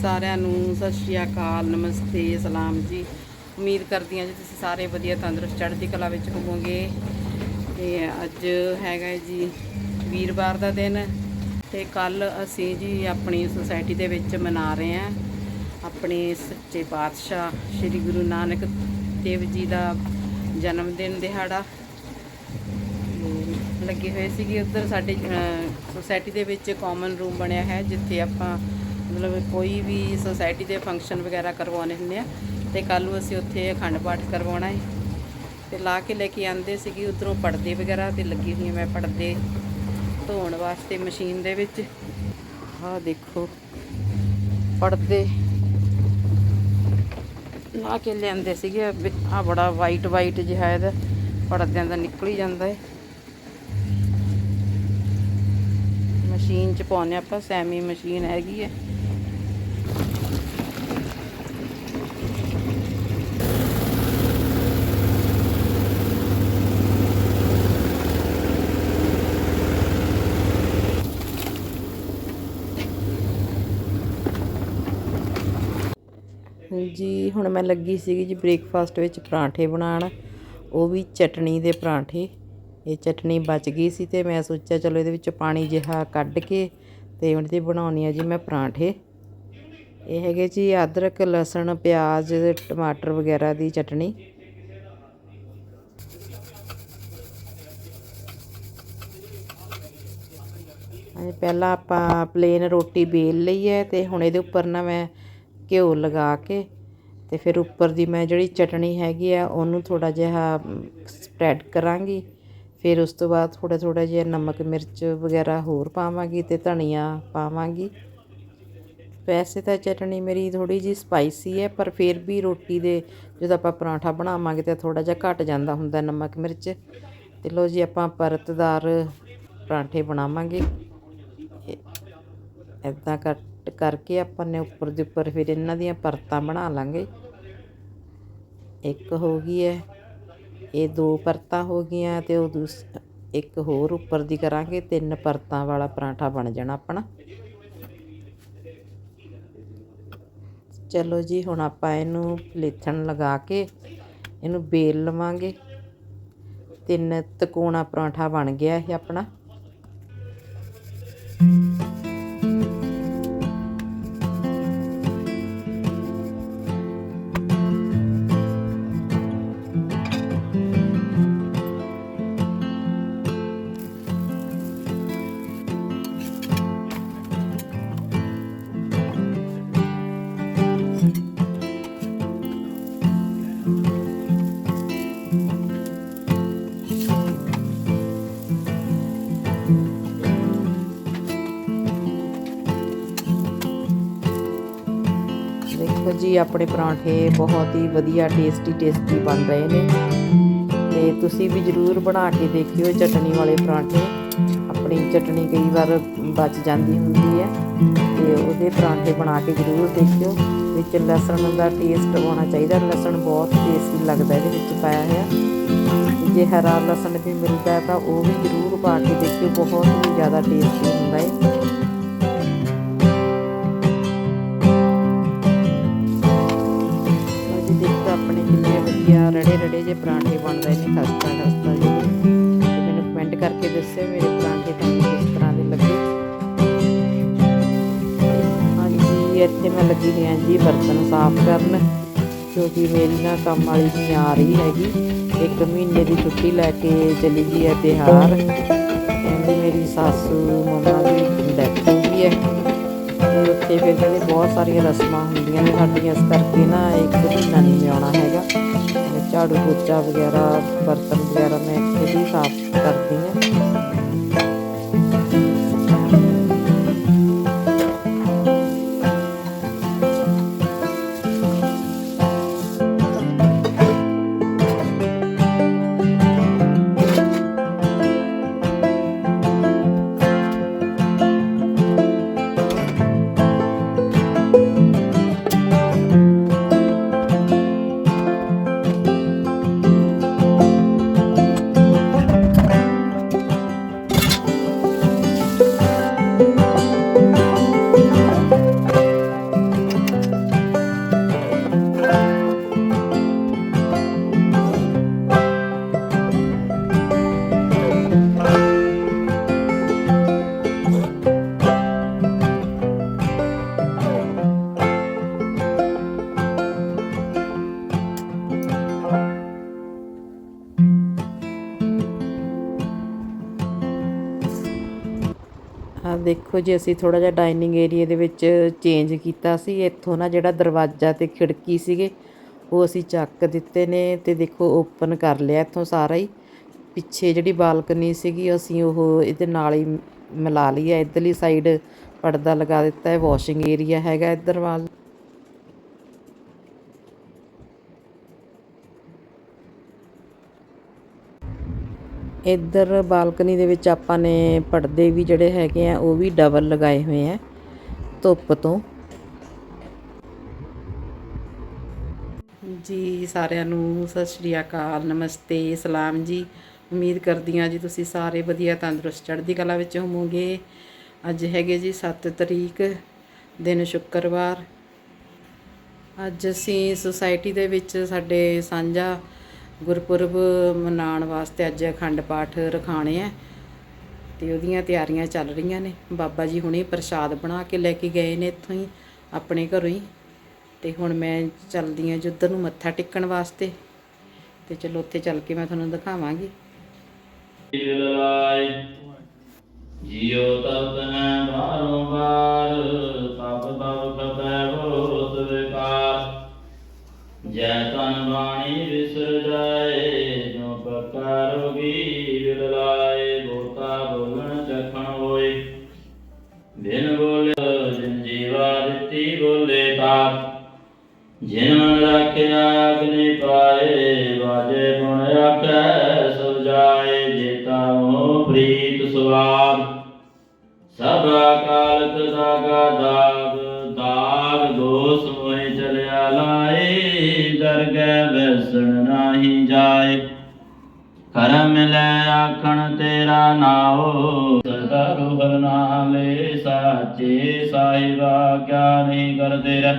ਸਾਰਿਆਂ ਨੂੰ ਸਤਿ ਸ਼੍ਰੀ ਅਕਾਲ, ਨਮਸਤੇ, ਸਲਾਮ ਜੀ। ਉਮੀਦ ਕਰਦੀ ਹਾਂ ਜੀ ਤੁਸੀਂ ਸਾਰੇ ਵਧੀਆ, ਤੰਦਰੁਸਤ, ਚੜ੍ਹਦੀ ਕਲਾ ਵਿੱਚ ਹੋਵੋਗੇ। ਤੇ ਅੱਜ ਹੈਗਾ ਜੀ ਵੀਰਵਾਰ ਦਾ ਦਿਨ ਤੇ ਕੱਲ ਅਸੀਂ ਜੀ ਆਪਣੀ ਸੁਸਾਇਟੀ ਦੇ ਵਿੱਚ ਮਨਾ ਰਹੇ ਹਾਂ। ਆਪਣੇ ਸੱਚੇ ਪਾਤਸ਼ਾਹ ਸ੍ਰੀ ਗੁਰੂ ਨਾਨਕ ਦੇਵ ਜੀ ਦਾ ਜਨਮ ਦਿਨ ਦਿਹਾੜਾ। ਤੇ ਲੱਗੇ ਹੋਏ ਸੀਗੇ ਉੱਧਰ ਸਾਡੇ ਸੁਸਾਇਟੀ ਦੇ ਵਿੱਚ ਕਾਮਨ ਰੂਮ ਬਣਿਆ ਹੈ, ਜਿੱਥੇ ਆਪਾਂ ਮਤਲਬ ਕੋਈ ਵੀ ਸੋਸਾਇਟੀ ਦੇ ਫੰਕਸ਼ਨ ਵਗੈਰਾ ਕਰਵਾਉਣੇ ਹੁੰਦੇ ਆ, ਤੇ ਕੱਲ ਨੂੰ ਅਸੀਂ ਉੱਥੇ ਅਖੰਡ ਪਾਠ ਕਰਵਾਉਣਾ ਹੈ ਤੇ ਲਾ ਕੇ ਲੈ ਕੇ ਆਂਦੇ ਸੀਗੇ, ਉਧਰੋਂ ਪਰਦੇ ਵਗੈਰਾ ਤੇ ਲੱਗੀ ਹੋਈ ਮੈਂ ਪਰਦੇ ਧੋਣ ਵਾਸਤੇ ਮਸ਼ੀਨ ਦੇ ਵਿੱਚ। ਆਹ ਦੇਖੋ, ਪਰਦੇ। ਲਾ ਕੇ ਲਿਆਂਦੇ ਸੀਗੇ ਆ ਬੜਾ ਵਾਈਟ ਵਾਈਟ ਜਿਹਾ ਇਹਦਾ, ਪਰਦਿਆਂ ਦਾ ਨਿਕਲ ਹੀ ਜਾਂਦਾ ਹੈ ਮਸ਼ੀਨ ਚ ਪਾਉਂਦੇ ਆਪਾਂ ਸੈਮੀ ਮਸ਼ੀਨ ਹੈਗੀ ਹੈ ਜੀ, ਹੁਣ ਮੈਂ ਲੱਗੀ ਸੀਗੀ ਜੀ ਬ੍ਰੇਕਫਾਸਟ ਵਿੱਚ ਪਰਾਂਠੇ ਬਣਾਉਣ। ਉਹ ਵੀ ਚਟਣੀ ਦੇ ਪਰਾਂਠੇ। ਇਹ ਚਟਣੀ ਬਚ ਗਈ ਸੀ ਤੇ ਮੈਂ ਸੋਚਿਆ ਚਲੋ ਇਹਦੇ ਵਿੱਚ ਪਾਣੀ ਜਿਹਾ ਕੱਢ ਕੇ ਤੇ ਉਹਦੇ ਤੇ ਬਣਾਉਣੀ ਆ ਜੀ ਮੈਂ ਪਰਾਂਠੇ। ਇਹ ਹੈਗੇ ਜੀ ਅਦਰਕ, ਲਸਣ, ਪਿਆਜ਼, ਟਮਾਟਰ ਵਗੈਰਾ ਦੀ ਚਟਣੀ। ਪਹਿਲਾਂ ਆਪਾਂ ਪਲੇਨ ਰੋਟੀ ਬੇਲ ਲਈ ਹੈ ਤੇ ਹੁਣ ਇਹਦੇ ਉੱਪਰ ਨਾ ਮੈਂ ਘਿਓ ਲਗਾ ਕੇ ਅਤੇ ਫਿਰ ਉੱਪਰ ਦੀ ਮੈਂ ਜਿਹੜੀ ਚਟਣੀ ਹੈਗੀ ਆ, ਉਹਨੂੰ ਥੋੜ੍ਹਾ ਜਿਹਾ ਸਪਰੈਡ ਕਰਾਂਗੀ। ਫਿਰ ਉਸ ਤੋਂ ਬਾਅਦ ਥੋੜ੍ਹਾ ਥੋੜ੍ਹਾ ਜਿਹਾ ਨਮਕ, ਮਿਰਚ ਵਗੈਰਾ ਹੋਰ ਪਾਵਾਂਗੀ ਅਤੇ ਧਨੀਆ ਪਾਵਾਂਗੀ। ਵੈਸੇ ਤਾਂ ਚਟਣੀ ਮੇਰੀ ਥੋੜ੍ਹੀ ਜੀ ਸਪਾਈਸੀ ਹੈ, ਪਰ ਫਿਰ ਵੀ ਰੋਟੀ ਦੇ ਜਦੋਂ ਆਪਾਂ ਪਰਾਂਠਾ ਬਣਾਵਾਂਗੇ ਤਾਂ ਥੋੜ੍ਹਾ ਜਿਹਾ ਘਟ ਜਾਂਦਾ ਹੁੰਦਾ ਨਮਕ, ਮਿਰਚ। ਤੇ ਲੋ ਜੀ, ਆਪਾਂ ਪਰਤਦਾਰ ਪਰਾਂਠੇ ਬਣਾਵਾਂਗੇ। ਇਦਾਂ ਕੱਟ ਕਰਕੇ ਆਪਾਂ ਨੇ ਉੱਪਰ ਦੇ ਉੱਪਰ ਫਿਰ ਇਹਨਾਂ ਦੀਆਂ ਪਰਤਾਂ ਬਣਾ ਲਾਂਗੇ। ਇੱਕ ਹੋ ਗਈ ਹੈ, ਇਹ ਦੋ ਪਰਤਾਂ ਹੋ ਗਈਆਂ ਤੇ ਉਹ ਦੂਸ, ਇੱਕ ਹੋਰ ਉੱਪਰ ਦੀ ਕਰਾਂਗੇ, ਤਿੰਨ ਪਰਤਾਂ ਵਾਲਾ ਪਰਾਂਠਾ ਬਣ ਜਾਣਾ ਆਪਣਾ। ਚਲੋ ਜੀ, ਹੁਣ ਆਪਾਂ ਇਹਨੂੰ ਪਲੇਥਣ ਲਗਾ ਕੇ ਇਹਨੂੰ ਬੇਲ ਲਵਾਂਗੇ। ਤਿੰਨ ਤਕੋਣਾ ਪਰਾਂਠਾ ਬਣ ਗਿਆ ਇਹ ਆਪਣਾ। ਦੇਖੋ ਜੀ, ਆਪਣੇ ਪਰਾਂਠੇ ਬਹੁਤ ਹੀ ਵਧੀਆ ਟੇਸਟੀ ਟੇਸਟੀ ਬਣ ਰਹੇ ਨੇ। ਤੇ ਤੁਸੀਂ ਵੀ ਜ਼ਰੂਰ ਬਣਾ ਕੇ ਦੇਖਿਓ ਚਟਨੀ ਵਾਲੇ ਪਰਾਂਠੇ। ਆਪਣੀ ਚਟਨੀ ਕਈ ਵਾਰ ਬਚ ਜਾਂਦੀ ਹੁੰਦੀ ਹੈ। ਤੇ ਉਹਦੇ ਪਰਾਂਠੇ ਬਣਾ ਕੇ ਜ਼ਰੂਰ ਦੇਖਿਓ। ਵਿੱਚ ਲਸਣ ਦਾ ਟੇਸਟ ਆਉਣਾ ਚਾਹੀਦਾ। ਲਸਣ ਬਹੁਤ ਟੇਸਟੀ ਲੱਗਦਾ ਇਹਦੇ ਵਿੱਚ ਪਾਇਆ ਹੋਇਆ। ਜੇ ਹਰਾ ਲਸਣ ਵੀ ਮਿਲਦਾ ਤਾਂ ਉਹ ਵੀ ਜ਼ਰੂਰ ਪਾ ਕੇ ਦੇਖਿਓ। ਬਹੁਤ ਹੀ ਜ਼ਿਆਦਾ ਟੇਸਟੀ ਹੁੰਦਾ ਹੈ। ਵਧੀਆ ਜੇ ਪਰਾਂਠੇ ਬਣ ਨੇ ਖਸਤਾ ਖਸਤਾ ਜਿਹੇ ਮੈਨੂੰ ਕਮੈਂਟ ਕਰਕੇ ਦੱਸਿਓ ਮੇਰੇ ਪਰਾਂਠੇ ਤੁਹਾਨੂੰ ਕਿਸ ਤਰ੍ਹਾਂ ਦੇ ਲੱਗੇ। ਹਾਂਜੀ, ਇੱਥੇ ਮੈਂ ਲੱਗੀ ਹੋਈ ਹਾਂ ਜੀ ਬਰਤਨ ਸਾਫ਼ ਕਰਨ, ਕਿਉਂਕਿ ਮੇਰੀ ਨਾ ਕੰਮ ਵਾਲੀ ਨਹੀਂ ਆ ਰਹੀ ਹੈਗੀ। ਇੱਕ ਮਹੀਨੇ ਦੀ ਛੁੱਟੀ ਲੈ ਕੇ ਚਲੀ ਗਈ ਹੈ ਬਿਹਾਰ ਕਹਿੰਦੀ ਮੇਰੀ ਸਾਸੂ ਮੰਮਾ ਦੀ ਡੈਥ ਹੋ ਗਈ ਹੈ। ਤੇ ਉੱਥੇ ਫਿਰ ਕਹਿੰਦੇ ਬਹੁਤ ਸਾਰੀਆਂ ਰਸਮਾਂ ਹੁੰਦੀਆਂ ਨੇ ਸਾਡੀਆਂ, ਇਸ ਕਰਕੇ ਨਾ ਇੱਕ ਮਹੀਨਾ ਨਹੀਂ ਆਉਣਾ ਹੈਗਾ। ਝਾੜੂ ਪੋਚਾ ਵਗੈਰਾ, ਬਰਤਨ ਵਗੈਰਾ ਮੈਂ ਖੁਦ ਹੀ ਸਾਫ਼ ਕਰਦੀ ਹਾਂ। ਦੇਖੋ ਜੀ, ਅਸੀਂ ਥੋੜਾ ਜਿਹਾ ਡਾਈਨਿੰਗ ਏਰੀਆ ਦੇ ਵਿੱਚ ਚੇਂਜ ਕੀਤਾ ਸੀ। ਇੱਥੋਂ ਨਾ ਜਿਹੜਾ ਦਰਵਾਜ਼ਾ ਤੇ ਖਿੜਕੀ ਸੀਗੇ, ਉਹ ਅਸੀਂ ਚੱਕ ਦਿੱਤੇ ਨੇ ਤੇ ਦੇਖੋ ਓਪਨ ਕਰ ਲਿਆ ਇੱਥੋਂ ਸਾਰਾ ਹੀ। ਪਿੱਛੇ ਜਿਹੜੀ ਬਾਲਕਨੀ ਸੀਗੀ, ਅਸੀਂ ਉਹ ਇਹਦੇ ਨਾਲ ਹੀ ਮਿਲਾ ਲਈ ਹੈ ਇੱਧਰਲੀ ਸਾਈਡ ਪਰਦਾ ਲਗਾ ਦਿੱਤਾ ਹੈ ਵਾਸ਼ਿੰਗ ਏਰੀਆ ਹੈਗਾ ਇੱਧਰ ਵੱਲ। ਇੱਧਰ ਬਾਲਕਨੀ ਦੇ ਵਿੱਚ ਆਪਾਂ ਨੇ ਪਰਦੇ ਵੀ ਜਿਹੜੇ ਹੈਗੇ ਆ, ਉਹ ਵੀ ਡਬਲ ਲਗਾਏ ਹੋਏ ਆ, ਧੁੱਪ ਤੋਂ। ਜੀ, ਸਾਰਿਆਂ ਨੂੰ ਸਤਿ ਸ਼੍ਰੀ ਅਕਾਲ, ਨਮਸਤੇ, ਸਲਾਮ ਜੀ। ਉਮੀਦ ਕਰਦੀ ਹਾਂ ਜੀ ਤੁਸੀਂ ਸਾਰੇ ਵਧੀਆ ਤੰਦਰੁਸਤ ਚੜ੍ਹਦੀ ਕਲਾ ਵਿੱਚ ਹੋਵੋਗੇ। ਅੱਜ ਹੈਗੇ ਜੀ 7 ਤਰੀਕ, ਦਿਨ ਸ਼ੁੱਕਰਵਾਰ। ਅੱਜ ਅਸੀਂ ਸੁਸਾਇਟੀ ਦੇ ਵਿੱਚ ਸਾਡੇ ਸਾਂਝਾ ਗੁਰਪੁਰਬ ਮਨਾਉਣ ਵਾਸਤੇ ਅੱਜ ਅਖੰਡ ਪਾਠ ਰਖਾਣੇ ਆ ਤੇ ਉਹਦੀਆਂ ਤਿਆਰੀਆਂ ਚੱਲ ਰਹੀਆਂ ਨੇ। ਬਾਬਾ ਜੀ ਹੁਣੇ ਪ੍ਰਸ਼ਾਦ ਬਣਾ ਕੇ ਲੈ ਕੇ ਗਏ ਨੇ ਇੱਥੋਂ ਹੀ, ਆਪਣੇ ਘਰੋਂ ਹੀ। ਤੇ ਹੁਣ ਮੈਂ ਚੱਲਦੀ ਹਾਂ ਜਿੱਧਰ ਨੂੰ ਮੱਥਾ ਟੇਕਣ ਵਾਸਤੇ। ਤੇ ਚਲੋ ਉੱਥੇ ਚੱਲ ਕੇ ਮੈਂ ਤੁਹਾਨੂੰ ਦਿਖਾਵਾਂਗੀ। ਲਾਇ ਤਬ ਹੈ ਬਾਰੋਂ ਬਾਰ ਤਬ ਤਬ ਖਪੈ ਬੋਤ ਵਿਕਾਰ ਜੈ ਤਨ ਬਾਣੀ ਵਿਸਰ ਜਾਏ ਜੋ ਪੱਕਾ ਰੋਗੀ ਵਿਲ ਬੋਤਾ ਬੋਲਣ ਚਖਣ ਹੋਏ। ਬਿਨ ਬੋਲੇ ਜਿਨ ਜੀਵਾ ਦਿੱਤੀ ਬੋਲੇ ਤਾਪ ਜਿਨ ਮਨ ਰੱਖਿਆ ਅਗਨੀ ਪਾਏ ਬਾਜੇ ਗੁਣ ਆਖੈ ਸਭ ਜਾਏ ਜੇਤਾ ਮੋ ਪ੍ਰੀਤ ਸੁਆਦ ਸਭ ਅਕਾਲਕ ਦਾਗਾ ਦਾਗ ਲਾਏ ਦਰਗਹਿ ਬੈਸਣ ਨਾਹੀ ਜਾਏ। ਕਰਮ ਲੈ ਆਖਣ ਤੇਰਾ ਨਾਉ ਸਦਾ ਰੋਹਰ ਨਾਲੇ ਸਾਚੇ ਸਾਹਿਬਾ, ਕਿਆ ਨਹੀਂ ਕਰਦੇ ਰਹਿ।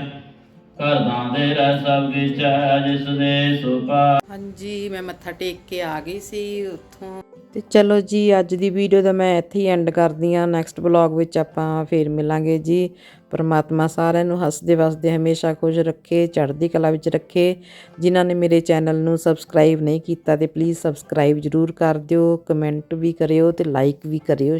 ਕਰਦਾਂ ਦੇ ਰਹਿ ਸਭ ਵਿੱਚ ਜਿਸ ਦੇ ਸੁਪਾ ਹਾਂਜੀ, ਮੈਂ ਮੱਥਾ ਟੇਕ ਕੇ ਆ ਗਈ ਸੀ, ਉੱਥੋਂ ਤੇ ਚਲੋ ਜੀ, ਅੱਜ ਦੀ ਵੀਡੀਓ ਦਾ ਮੈਂ ਇੱਥੇ ਹੀ ਐਂਡ ਕਰਦੀ ਆ ਨੈਕਸਟ ਬਲੌਗ ਵਿੱਚ ਆਪਾਂ ਫੇਰ ਮਿਲਾਂਗੇ ਜੀ। ਪਰਮਾਤਮਾ ਸਾਰਿਆਂ ਨੂੰ ਹੱਸਦੇ ਵਸਦੇ ਹਮੇਸ਼ਾ ਖੁਸ਼ ਰੱਖੇ, ਚੜ੍ਹਦੀ ਕਲਾ ਵਿੱਚ ਰੱਖੇ। ਜਿਨ੍ਹਾਂ ਨੇ ਮੇਰੇ ਚੈਨਲ ਨੂੰ ਸਬਸਕ੍ਰਾਈਬ ਨਹੀਂ ਕੀਤਾ ਤੇ ਪਲੀਜ਼ ਸਬਸਕ੍ਰਾਈਬ ਜਰੂਰ ਕਰ ਦਿਓ। ਕਮੈਂਟ ਵੀ ਕਰਿਓ ਤੇ ਲਾਈਕ ਵੀ ਕਰਿਓ।